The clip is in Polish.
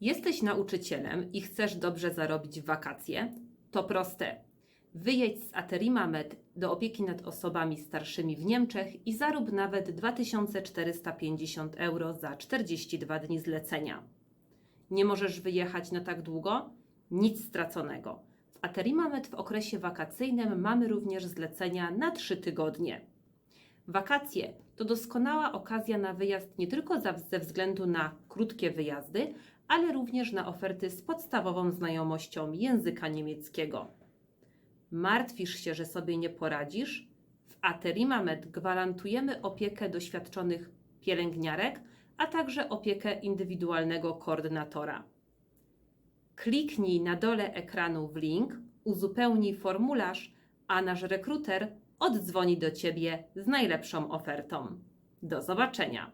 Jesteś nauczycielem i chcesz dobrze zarobić w wakacje? To proste. Wyjedź z Aterima Med do opieki nad osobami starszymi w Niemczech i zarób nawet 2450 euro za 42 dni zlecenia. Nie możesz wyjechać na tak długo? Nic straconego. W Aterima Med w okresie wakacyjnym mamy również zlecenia na 3 tygodnie. Wakacje to doskonała okazja na wyjazd nie tylko ze względu na krótkie wyjazdy, ale również na oferty z podstawową znajomością języka niemieckiego. Martwisz się, że sobie nie poradzisz? W Aterima Med gwarantujemy opiekę doświadczonych pielęgniarek, a także opiekę indywidualnego koordynatora. Kliknij na dole ekranu w link, uzupełnij formularz, a nasz rekruter oddzwoni do Ciebie z najlepszą ofertą. Do zobaczenia!